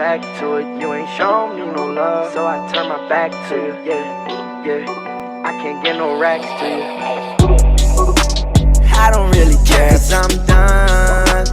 back to it. You ain't shown me no love, so I turn my back to you. Yeah, yeah. I can't get no racks to you. I don't really care, cause I'm done.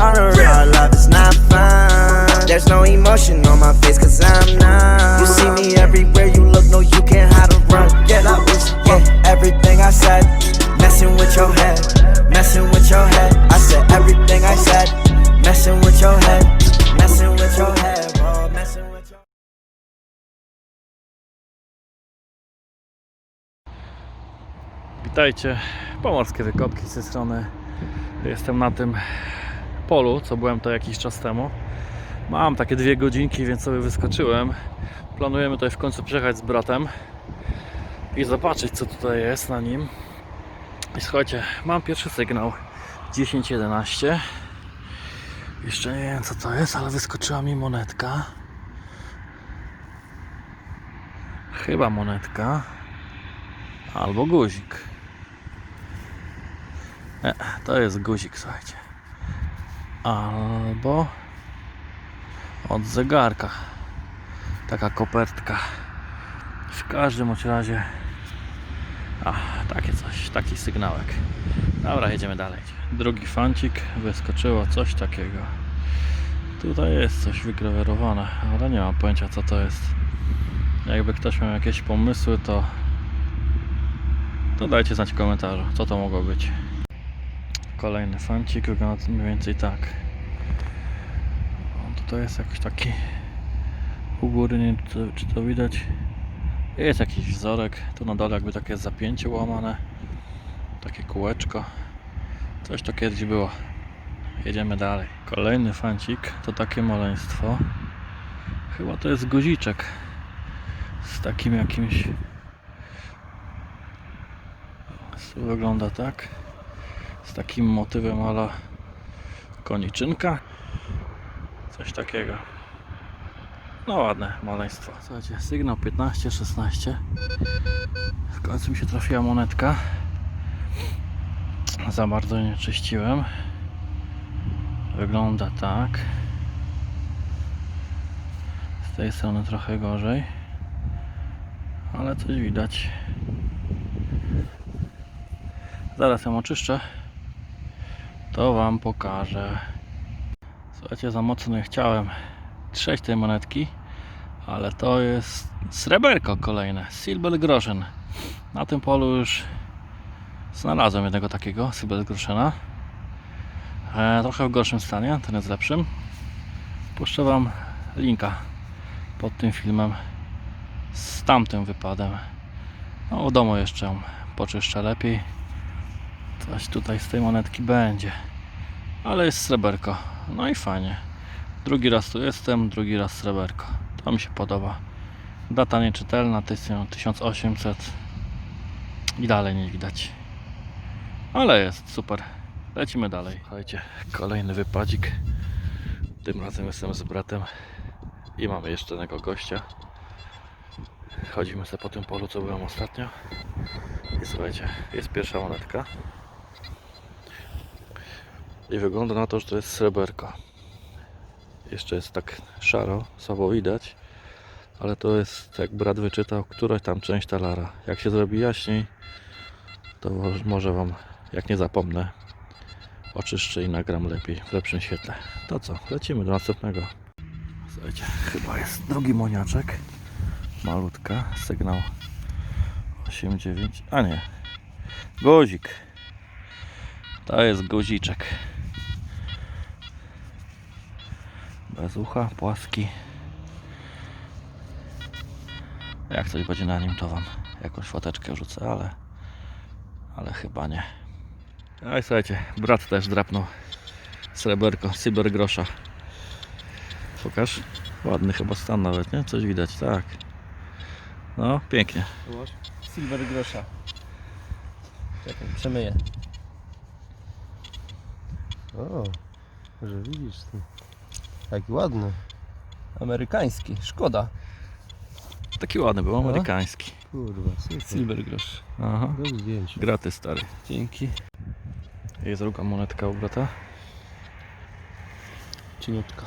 All the real love is not fun. There's no emotion on my face, cause I'm numb. You see me everywhere you look, no, you can't hide or run. Get up, yeah, everything I said. Messing with your head, messing with your head. I said everything I said. Messing with your head, Witajcie, pomorskie wykopki z tej strony. Jestem na tym polu, co byłem to jakiś czas temu. Mam takie dwie godzinki, więc sobie wyskoczyłem. Planujemy tutaj w końcu przejechać z bratem i zobaczyć, co tutaj jest na nim. I słuchajcie, mam pierwszy sygnał 10.11. Jeszcze nie wiem, co to jest, ale wyskoczyła mi monetka. Chyba monetka. Albo guzik. Nie, to jest guzik, słuchajcie. Albo od zegarka. Taka kopertka. W każdym razie. A, takie coś, taki sygnałek. Dobra, jedziemy dalej. Drugi fancik, wyskoczyło coś takiego. Tutaj jest coś wygrawerowane, ale nie mam pojęcia co to jest. Jakby ktoś miał jakieś pomysły, to to dajcie znać w komentarzu, co to mogło być. Kolejny fancik wygląda mniej więcej tak. O, tutaj jest jakiś taki u góry, nie wiem czy to, czy to widać. Jest jakiś wzorek, tu na dole jakby takie zapięcie łamane. Takie kółeczko. Coś to kiedyś było. Jedziemy dalej. Kolejny fancik to takie maleństwo. Chyba to jest guziczek z takim jakimś Wygląda tak. Z takim motywem ala koniczynka. Coś takiego. No ładne maleństwo. Słuchajcie, sygnał 15-16. W końcu mi się trafiła monetka. Za bardzo nie czyściłem. Wygląda tak. Z tej strony trochę gorzej. Ale coś widać. Zaraz ją oczyszczę. To Wam pokażę. Słuchajcie, za mocno chciałem trzeć tej monetki, ale to jest sreberko kolejne, silber groschen. Na tym polu już znalazłem jednego takiego, silber groszena. E, trochę w gorszym stanie, ten jest lepszym. Puszczę Wam linka pod tym filmem z tamtym wypadem. No, w domu jeszcze ją poczyszczę lepiej. Coś tutaj z tej monetki będzie. Ale jest sreberko. No i fajnie. Drugi raz tu jestem, drugi raz sreberko. To mi się podoba. Data nieczytelna, 1800 i dalej nie widać. Ale jest super. Lecimy dalej. Słuchajcie, kolejny wypadzik. Tym razem jestem z bratem i mamy jeszcze jednego gościa. Chodzimy sobie po tym polu, co byłem ostatnio. I słuchajcie, jest pierwsza monetka. I wygląda na to, że to jest sreberko. Jeszcze jest tak szaro, słabo widać, ale to jest, jak brat wyczytał, któraś tam część talara. Jak się zrobi jaśniej, to może Wam, jak nie zapomnę, oczyszczę i nagram lepiej, w lepszym świetle. To co, lecimy do następnego. Słuchajcie, chyba jest drugi moniaczek. Malutka, sygnał 8-9, a nie, guzik. To jest guziczek. Bez ucha, płaski. Jak coś będzie na nim, to wam jakąś foteczkę rzucę, ale ale chyba nie. A i słuchajcie, brat też drapnął sreberko, cybergrosza. Pokaż. Ładny chyba stan nawet, nie? Coś widać, tak. No, pięknie. Silver grosza. Czekaj, przemyję. O, że widzisz ty. Jaki ładny. Amerykański, szkoda. Taki ładny był, amerykański. Kurwa, super. Silver grosz. Aha. Do zdjęcia. Graty stary. Dzięki. Jest druga monetka u brata. Cieniutka.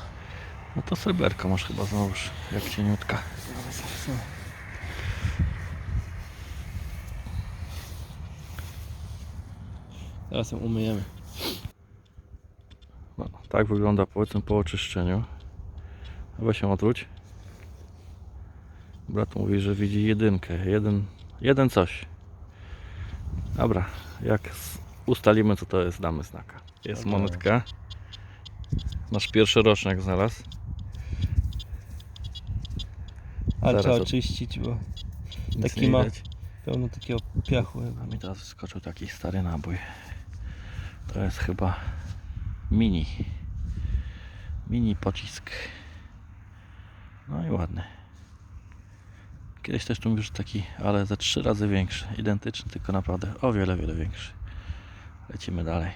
No to sreberko masz chyba znowuż, jak cieniutka. Teraz ją umyjemy. No, tak wygląda powiedzmy po oczyszczeniu. Weź się odwróć. Brat mówi, że widzi jedynkę. Jeden, jeden coś. Dobra, jak ustalimy co to jest, damy znaka. Jest Dobra. monetka. Nasz pierwszy rocznik znalazł. Ale trzeba oczyścić, bo Taki ma- widać. pełno takiego piachu. A mi teraz wyskoczył taki stary nabój. To jest chyba mini. Mini pocisk. No i ładny. Kiedyś też tu mówisz taki, ale ze trzy razy większy. Identyczny, tylko naprawdę o wiele, wiele większy. Lecimy dalej.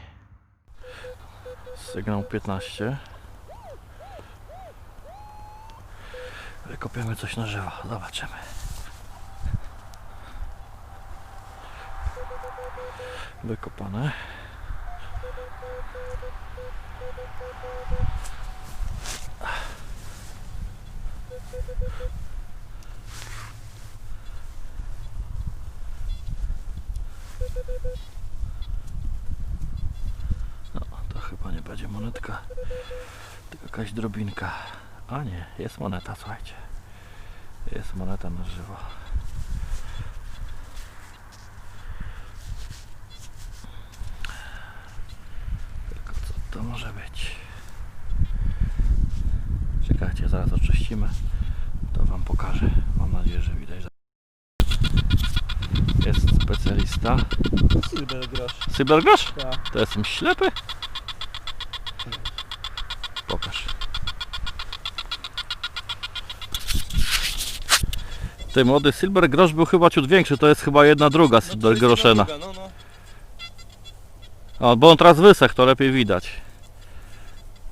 Sygnał 15. Wykopiemy coś na żywo. Zobaczymy. Wykopane. No, to chyba nie będzie monetka, tylko jakaś drobinka. A nie, jest moneta, słuchajcie. Jest moneta na żywo. Tylko co to może być? Czekajcie, zaraz oczyścimy. Pokażę. Mam nadzieję, że widać. Jest specjalista. Silver grosz. Cybergrosz? Tak. To jestem ślepy? Pokaż. Ty młody Silver Grosz był chyba ciut większy, to jest chyba jedna druga Silver Groszena. No, no. O, bo on teraz wysechł, to lepiej widać.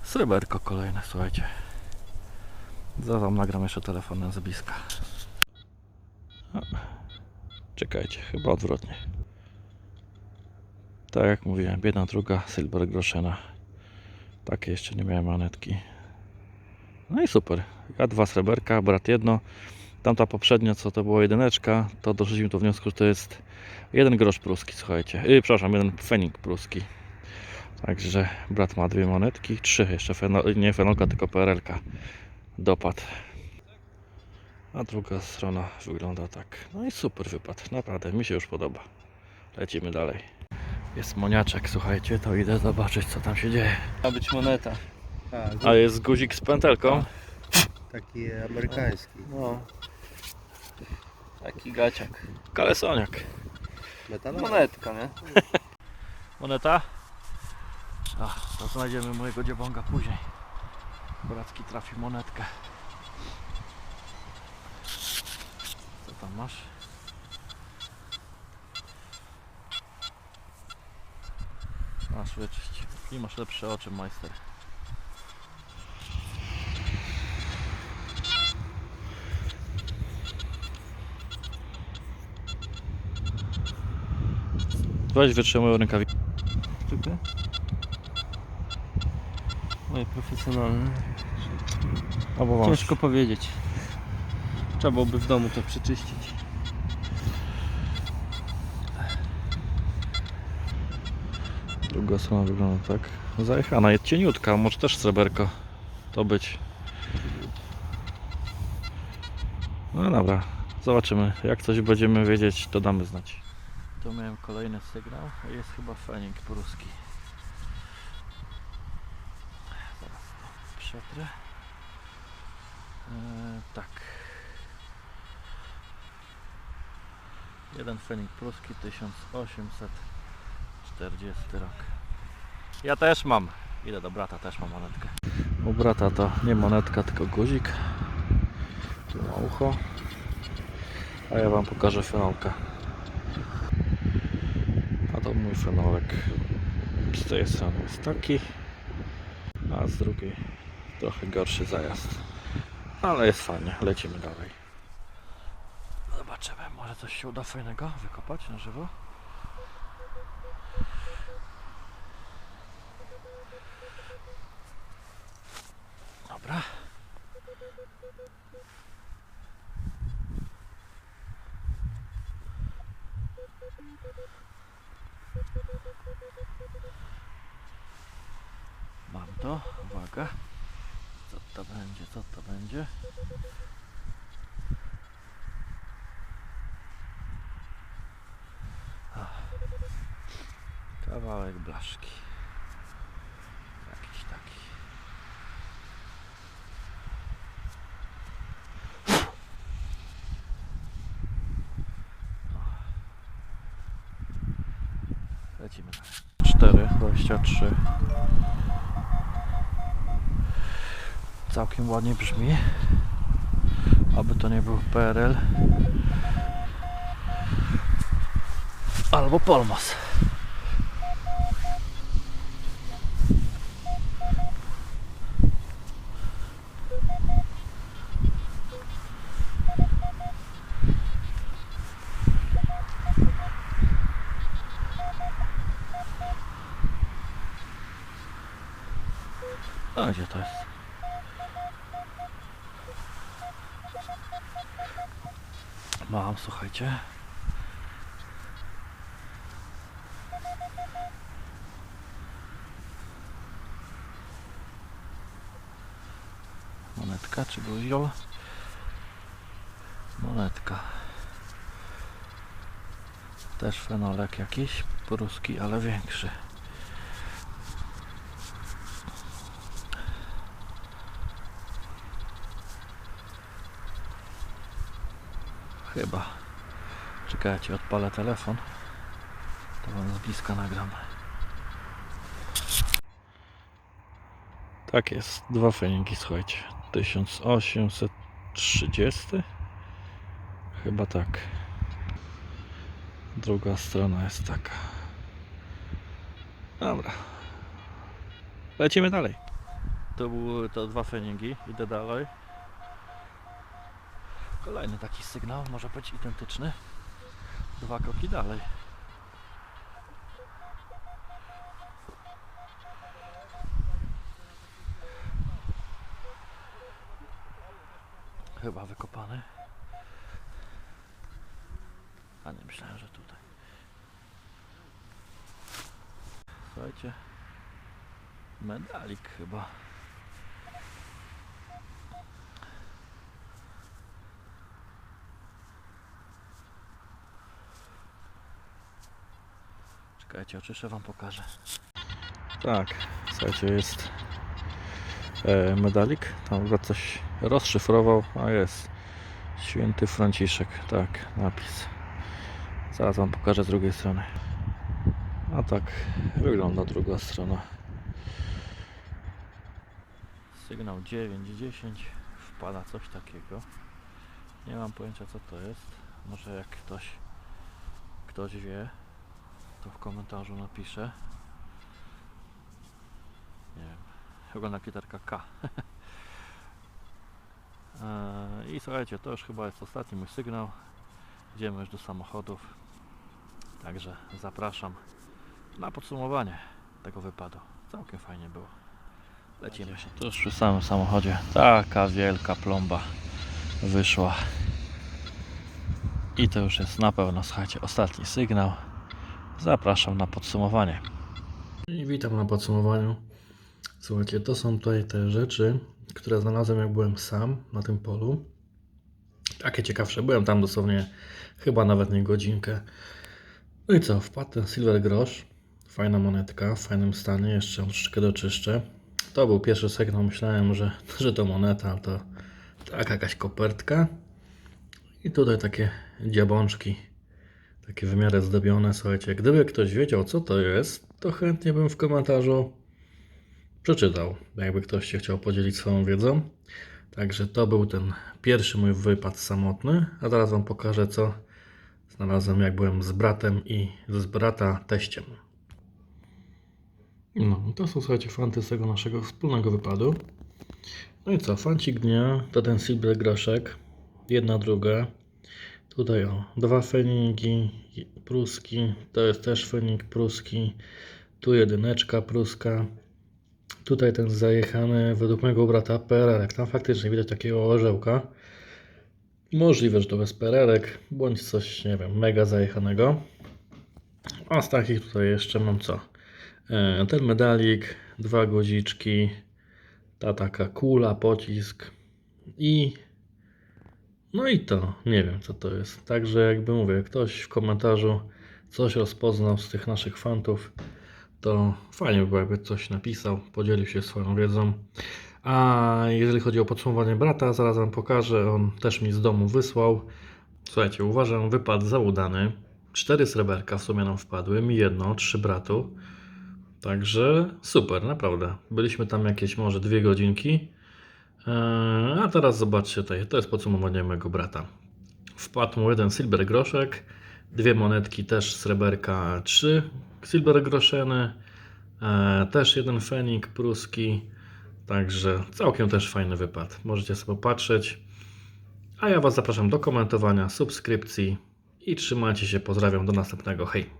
Sreberko kolejne, słuchajcie. Zaraz nagram jeszcze telefonem z bliska. Czekajcie, chyba odwrotnie. Tak jak mówiłem, biedna druga Silver Groszena. Takie jeszcze nie miałem monetki. No i super. Ja dwa sreberka, brat jedno. Tamta poprzednia, co to była jedyneczka, to doszliśmy do wniosku, że to jest jeden grosz pruski, słuchajcie. Yy, przepraszam, jeden fenik pruski. Także brat ma dwie monetki, trzy jeszcze, feno, nie fenolka, tylko PRL-ka. Dopad. A druga strona wygląda tak. No i super wypad, naprawdę, mi się już podoba. Lecimy dalej. Jest moniaczek, słuchajcie, to idę zobaczyć co tam się dzieje. Ma być moneta. Tak, A jest guzik z pętelką. taki amerykański. No. Taki gaciak. Kalesoniak. Metalowy. Monetka, nie? Moneta? Ach, to znajdziemy mojego dziebonga później. Bracki trafi monetkę. Co tam masz? Masz wyczyść. I masz lepsze oczy, majster. Weź wytrzymuj rękawiczkę. Sztukę. Oj, profesjonalny. Albo. Ciężko powiedzieć. Trzeba byłoby w domu to przeczyścić. Druga strona wygląda tak. Zajechana, jest cieniutka, może też sreberko to być. No dobra, zobaczymy. Jak coś będziemy wiedzieć, to damy znać. Tu miałem kolejny sygnał. Jest chyba fenik pruski. Eee, tak. Jeden fenik pruski 1840 rok. Ja też mam. Idę do brata, też mam monetkę. U brata to nie monetka, tylko guzik. Tu ma ucho. A ja wam pokażę fenolka. A to mój fenolek. Z tej strony jest taki, a z drugiej trochę gorszy zajazd. Ale jest fajnie, lecimy dalej. Zobaczymy, może coś się uda fajnego wykopać na żywo. Dobra. Mam to, uwaga. To będzie, co to będzie? Kawałek blaszki. Jakiś taki. Lecimy dalej. 4, 23. Całkiem ładnie brzmi. Aby to nie był PRL. Albo Polmos. Gdzie to jest? Mam, słuchajcie. Monetka czy buziol? Monetka. Też fenolek jakiś, pruski, ale większy. Chyba. Czekajcie, odpalę telefon. To wam z bliska nagram. Tak jest, dwa feningi, słuchajcie. 1830? Chyba tak. Druga strona jest taka. Dobra. Lecimy dalej. To były to dwa feningi. Idę dalej. Kolejny taki sygnał może być identyczny. Dwa kroki dalej. Chyba wykopany. A nie myślałem, że tutaj. Słuchajcie. Medalik chyba. Czekajcie, oczyszczę wam pokażę. Tak, słuchajcie, jest e, medalik. Tam coś rozszyfrował, a jest święty Franciszek, tak, napis. Zaraz wam pokażę z drugiej strony. A tak wygląda druga strona. Sygnał 9-10 wpada coś takiego. Nie mam pojęcia co to jest. Może jak ktoś ktoś wie, to w komentarzu napiszę. Nie wiem. Wygląda jak literka K. Eee, I słuchajcie, to już chyba jest ostatni mój sygnał. Idziemy już do samochodów. Także zapraszam na podsumowanie tego wypadu. Całkiem fajnie było. Lecimy. To już przy samym samochodzie. Taka wielka plomba wyszła. I to już jest na pewno, słuchajcie, ostatni sygnał. Zapraszam na podsumowanie. I witam na podsumowaniu. Słuchajcie, to są tutaj te rzeczy, które znalazłem jak byłem sam na tym polu. Takie ciekawsze. Byłem tam dosłownie chyba nawet nie godzinkę. No i co, wpadł ten silver grosz. Fajna monetka, w fajnym stanie. Jeszcze troszeczkę doczyszczę. To był pierwszy sygnał. Myślałem, że, że to moneta, to taka jakaś kopertka. I tutaj takie dziabączki. Takie w miarę zdobione. Słuchajcie, gdyby ktoś wiedział, co to jest, to chętnie bym w komentarzu przeczytał, jakby ktoś się chciał podzielić swoją wiedzą. Także to był ten pierwszy mój wypad samotny, a teraz Wam pokażę, co znalazłem, jak byłem z bratem i z brata teściem. No, to są, słuchajcie, fanty z tego naszego wspólnego wypadu. No i co, fancik dnia to ten silver groszek, jedna, druga. Tutaj o, dwa feningi pruski, to jest też fening pruski, tu jedyneczka pruska, tutaj ten zajechany według mojego brata pererek, tam faktycznie widać takiego orzełka. Możliwe, że to bez pererek, bądź coś, nie wiem, mega zajechanego. A z takich tutaj jeszcze mam co? E, Ten medalik, dwa guziczki, ta taka kula, pocisk i no i to, nie wiem co to jest. Także jakby mówię, ktoś w komentarzu coś rozpoznał z tych naszych fantów, to fajnie by było, jakby coś napisał, podzielił się swoją wiedzą. A jeżeli chodzi o podsumowanie brata, zaraz Wam pokażę, on też mi z domu wysłał. Słuchajcie, uważam wypad za udany. Cztery sreberka w sumie nam wpadły, mi jedno, trzy bratu. Także super, naprawdę. Byliśmy tam jakieś może dwie godzinki. Eee, A teraz zobaczcie tutaj, to jest podsumowanie mojego brata. Wpadł mu jeden silver groszek, dwie monetki też sreberka, trzy silver groszeny, eee, też jeden fenik pruski, także całkiem też fajny wypad. Możecie sobie popatrzeć. A ja Was zapraszam do komentowania, subskrypcji i trzymajcie się, pozdrawiam, do następnego, hej!